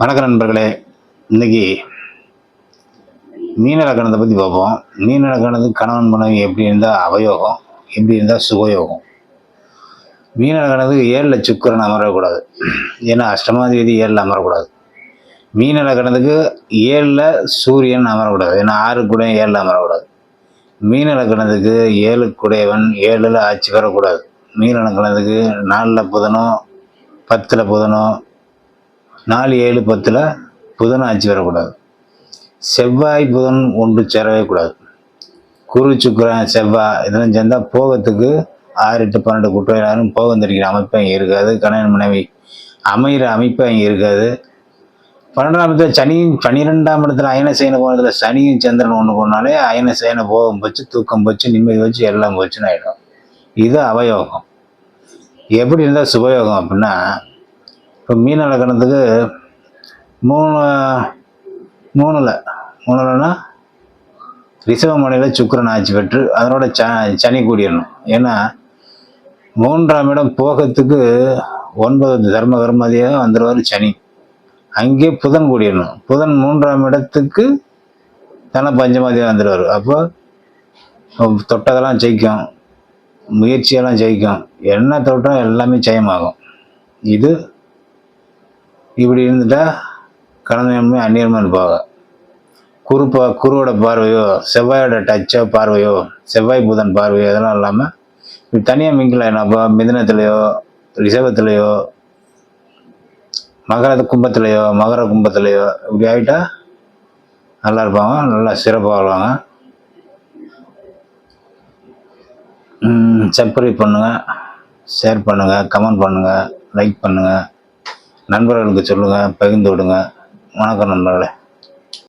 வணக்க நண்பர்களே. இன்னைக்கு மீனலக்கணத்தை பற்றி பார்ப்போம். மீன கணவன் மனைவி எப்படி இருந்தால் அவயோகம் எப்படி இருந்தால் சுகயோகம். மீனலக்கணத்துக்கு ஏழில் சுக்கரன் அமரக்கூடாது. ஏன்னா அஷ்டமாதிபதி ஏழில் அமரக்கூடாது. மீனலக்கணத்துக்கு ஏழில் சூரியன் அமரக்கூடாது. ஏன்னா ஆறு கூட ஏழில் அமரக்கூடாது. மீனலக்கணத்துக்கு ஏழு குடையவன் ஏழில் ஆட்சி வரக்கூடாது. மீனலக்கணத்துக்கு நாலில் புதனோ பத்தில் புதனோ நாலு ஏழு பத்தில் புதன் ஆட்சி வரக்கூடாது. செவ்வாய் புதன் ஒன்று சேரவே கூடாது. குரு சுக்கரன் செவ்வாய் இதெல்லாம் சேர்ந்தால் போகத்துக்கு ஆறு எட்டு பன்னெண்டு குற்றம் போகம் தெரிகிற அமைப்பு அங்கே இருக்காது. கணவன் மனைவி அமைகிற அமைப்பு அங்கே இருக்காது. பன்னெண்டாம் இடத்துல சனியும் பன்னிரெண்டாம் இடத்துல அயன சேன போனதுல சனியும் சந்திரன் ஒன்று போனாலே அயன சேன போகம் போச்சு தூக்கம் போச்சு நிம்மதி வச்சு எல்லாம் போச்சுன்னு ஆகிடும் இது அவயோகம். எப்படி இருந்தால் சுபயோகம் அப்படின்னா இப்போ மீன லக்கணத்துக்கு மூணு மூணில். மூணுலன்னா ரிஷபமனையில் சுக்கிரன் ஆட்சி பெற்று அதனோட ச சனி கூடிடணும். ஏன்னா மூன்றாம் இடம் போகத்துக்கு ஒன்பது தர்ம கர்மதியாக வந்துடுவார் சனி. அங்கே புதன் கூடிடணும். புதன் மூன்றாம் இடத்துக்கு தன பஞ்சமாதியாக வந்துடுவார் அப்போ தொட்டதெல்லாம் ஜெயிக்கும். முயற்சியெல்லாம் ஜெயிக்கும். என்ன தொட்டம் எல்லாமே ஜெயமாகும். இது இப்படி இருந்துட்டா கடந்தமே அந்நியர்மன் போக குரு பா குருவோட பார்வையோ செவ்வாயோட டச்சோ பார்வையோ செவ்வாய் புதன் பார்வையோ இதெல்லாம் இல்லாமல் இப்படி தனியாக மிங்கில் என்னப்பா மிதனத்துலேயோ ரிஷபத்துலேயோ மகர கும்பத்துலேயோ மகர கும்பத்துலேயோ இப்படி ஆகிட்டா நல்லா இருப்பாங்க நல்லா சிறப்பாக வருவாங்க சப்ஸ்கிரைப் பண்ணுங்கள் ஷேர் பண்ணுங்கள் கமெண்ட் பண்ணுங்கள் லைக் பண்ணுங்கள் நண்பர்களுக்கு சொல்லுங்கள் பகிர்ந்து விடுங்க. வணக்கம் நண்பர்களே.